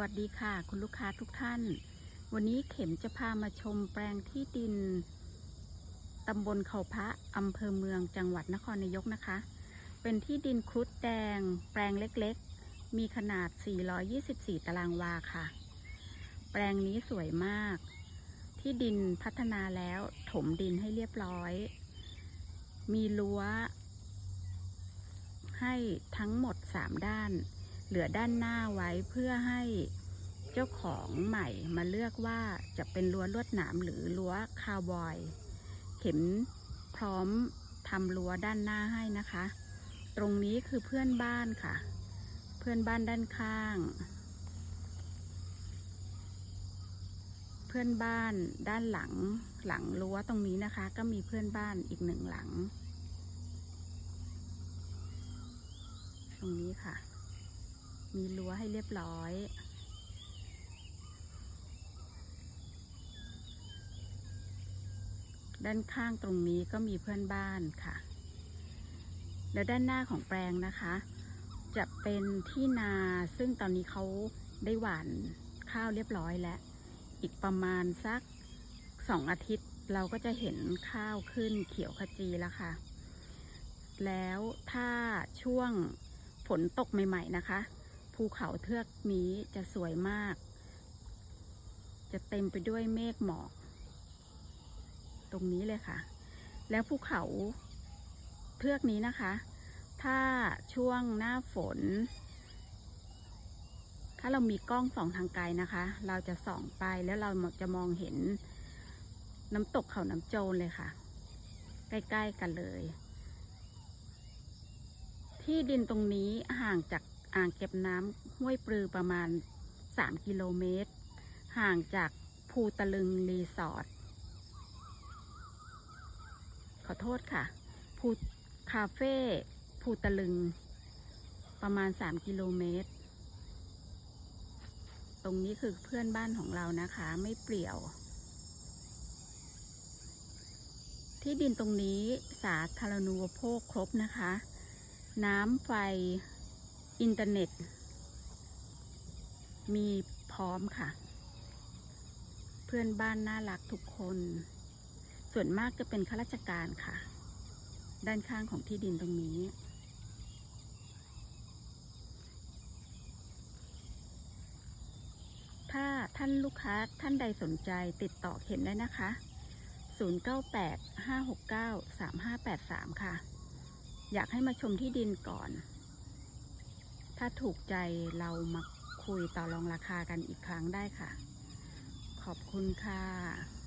วัสดีค่ะ คุณลูกค้าทุกท่าน วันนี้เข็มจะพามาชมแปลงที่ดินตำบลเขาพระอำเภอเมืองจังหวัดนครนายกนะคะ เป็นที่ดินครุฑแดง แปลงเล็กๆ มีขนาด 424 ตารางวาค่ะ แปลงนี้สวยมาก ที่ดินพัฒนาแล้วถมดินให้เรียบร้อย มีรั้วให้ทั้งหมด 3 ด้าน เหลือด้านหน้าไว้เพื่อให้เจ้าของใหม่มาเลือกว่าจะเป็นรั้วลวดหนามหรือรั้วคาวบอย เข็มพร้อมทำรั้วด้านหน้าให้นะคะ ตรงนี้คือเพื่อนบ้านค่ะ เพื่อนบ้านด้านข้าง เพื่อนบ้านด้านหลังหลังรั้วตรงนี้นะคะ ก็มีเพื่อนบ้านอีกหนึ่งหลัง ตรงนี้ค่ะ มีรั้วให้เรียบร้อย ด้านข้างตรงนี้ก็มีเพื่อนบ้านค่ะ แล้วด้านหน้าของแปลงนะคะ จะเป็นที่นาซึ่งตอนนี้เขาได้หว่านข้าวเรียบร้อยแล้ว อีกประมาณสักสองอาทิตย์เราก็จะเห็นข้าวขึ้นเขียวขจีแล้วค่ะ แล้วถ้าช่วงฝนตกใหม่ ๆ นะคะ ภูเขาเทือกนี้จะสวยมาก จะเต็มไปด้วยเมฆหมอก ตรงนี้เลยค่ะ แล้วภูเขาเทือกนี้นะคะ ถ้าช่วงหน้าฝน ถ้าเรามีกล้องส่องทางไกลนะคะ เราจะส่องไปแล้วเราจะมองเห็นน้ำตกเขาน้ำโจรเลยค่ะ ใกล้ ๆ กันเลย ที่ดินตรงนี้ห่างจาก อ่างเก็บน้ำห้วยปลือประมาณ 3 กิโลเมตร ห่างจากภูตะลึงรีสอร์ทขอโทษค่ะภูคาเฟ่ภูตะลึง ประมาณ 3 กิโลเมตร ตรงนี้คือเพื่อนบ้านของเรานะคะ ไม่เปลี่ยว ที่ดินตรงนี้สาธารณูปโภคครบนะคะ น้ำไฟ อินเทอร์เน็ต มีพร้อมค่ะ เพื่อนบ้านน่ารักทุกคน ส่วนมากจะเป็นข้าราชการค่ะ ด้านข้างของที่ดินตรงนี้ ถ้าท่านลูกค้าท่านใดสนใจติดต่อเข็มได้นะคะ 0985693583 ค่ะ อยากให้มาชมที่ดินก่อน ถ้าถูกใจเรามาคุยต่อรองราคากันอีกครั้งได้ค่ะ ขอบคุณค่ะ